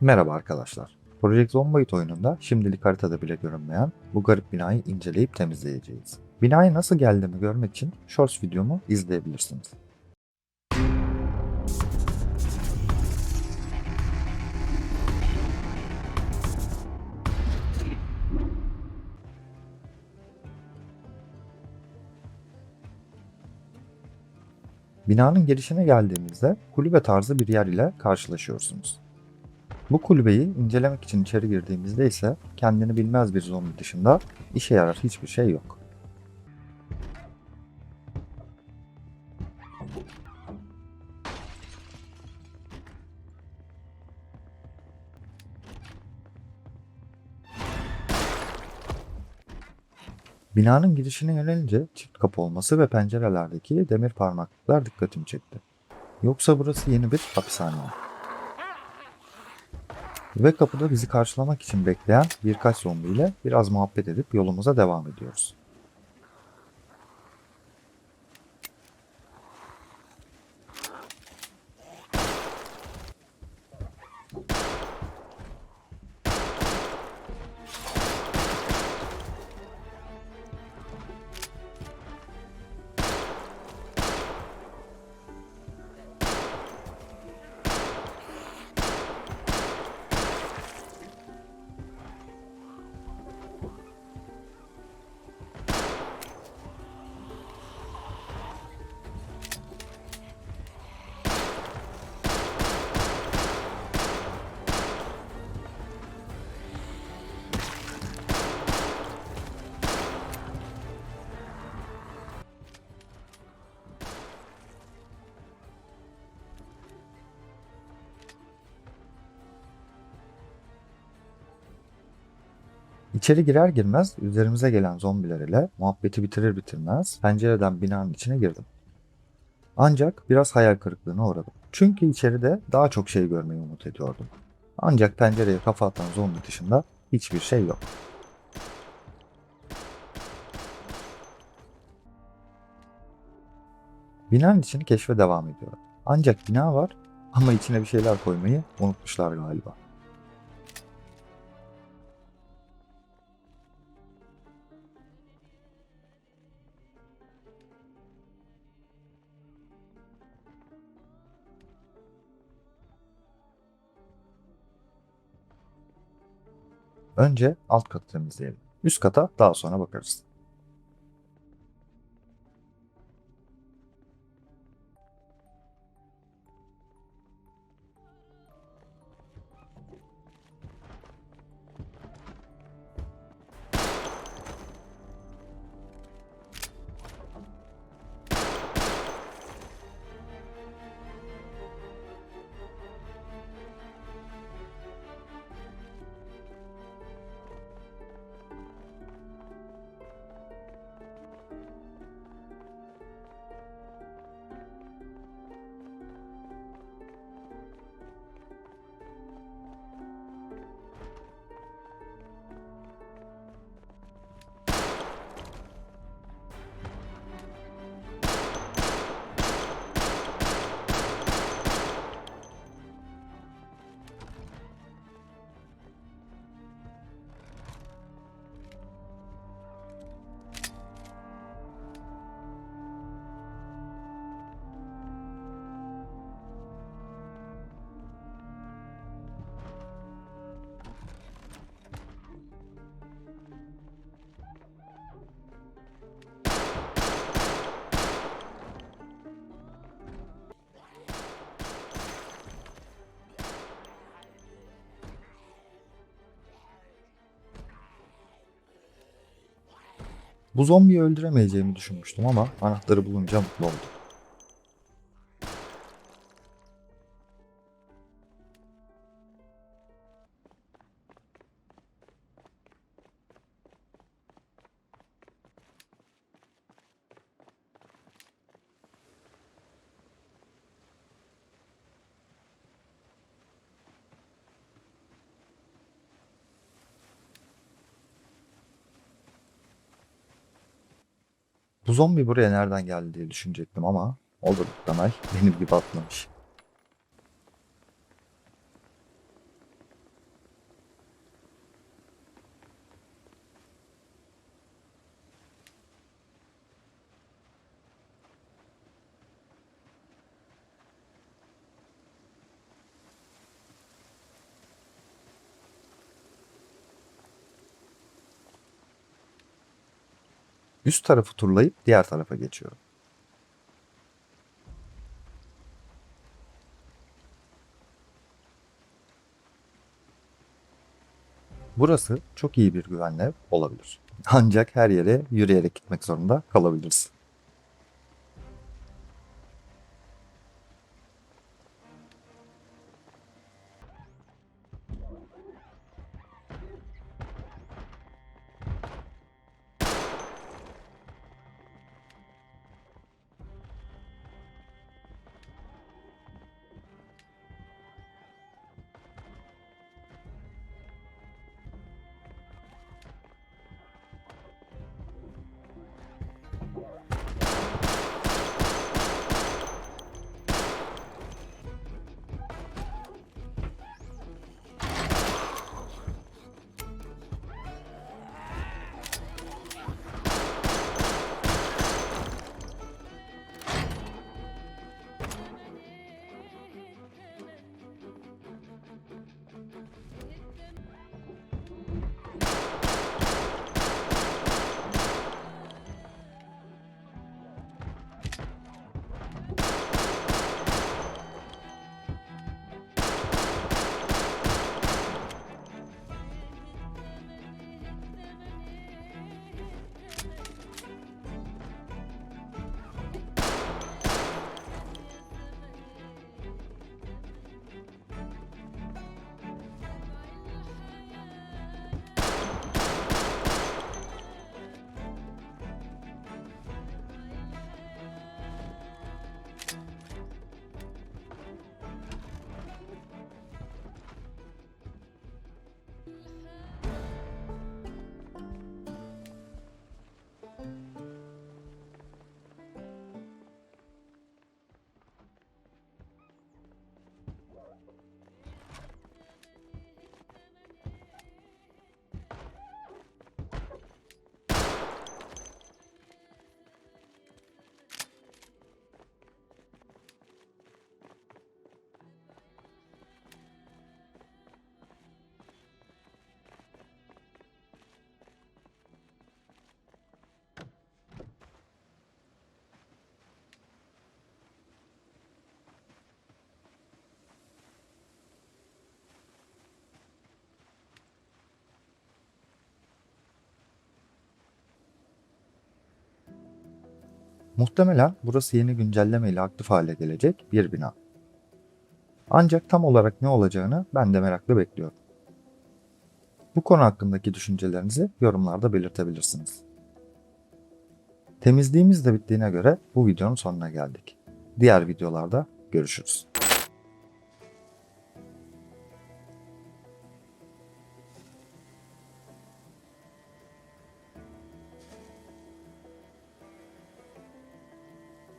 Merhaba arkadaşlar. Project Zomboid oyununda şimdilik haritada bile görünmeyen bu garip binayı inceleyip temizleyeceğiz. Binaya nasıl geldiğimi görmek için Shorts videomu izleyebilirsiniz. Binanın girişine geldiğimizde kulübe tarzı bir yer ile karşılaşıyorsunuz. Bu kulübeyi incelemek için içeri girdiğimizde ise kendini bilmez bir zombi dışında işe yarar hiçbir şey yok. Binanın girişine yönelince çift kapı olması ve pencerelerdeki demir parmaklıklar dikkatimi çekti. Yoksa burası yeni bir hapishane mi? Ve kapıda bizi karşılamak için bekleyen birkaç zombi ile biraz muhabbet edip yolumuza devam ediyoruz. İçeri girer girmez üzerimize gelen zombiler ile muhabbeti bitirir bitirmez pencereden binanın içine girdim. Ancak biraz hayal kırıklığına uğradım. Çünkü içeride daha çok şey görmeyi umut ediyordum. Ancak pencereye kafa atan zombi dışında hiçbir şey yok. Binanın içini keşfe devam ediyorum. Ancak bina var ama içine bir şeyler koymayı unutmuşlar galiba. Önce alt katı temizleyelim. Üst kata daha sonra bakarız. Bu zombiyi öldüremeyeceğimi düşünmüştüm ama anahtarı bulunca mutlu oldum. Bu zombi buraya nereden geldi diye düşünecektim ama olur Danay benim gibi atlamış. Üst tarafı turlayıp diğer tarafa geçiyorum. Burası çok iyi bir güvenli ev olabilir. Ancak her yere yürüyerek gitmek zorunda kalabiliriz. Muhtemelen burası yeni güncelleme ile aktif hale gelecek bir bina. Ancak tam olarak ne olacağını ben de merakla bekliyorum. Bu konu hakkındaki düşüncelerinizi yorumlarda belirtebilirsiniz. Temizliğimiz de bittiğine göre bu videonun sonuna geldik. Diğer videolarda görüşürüz.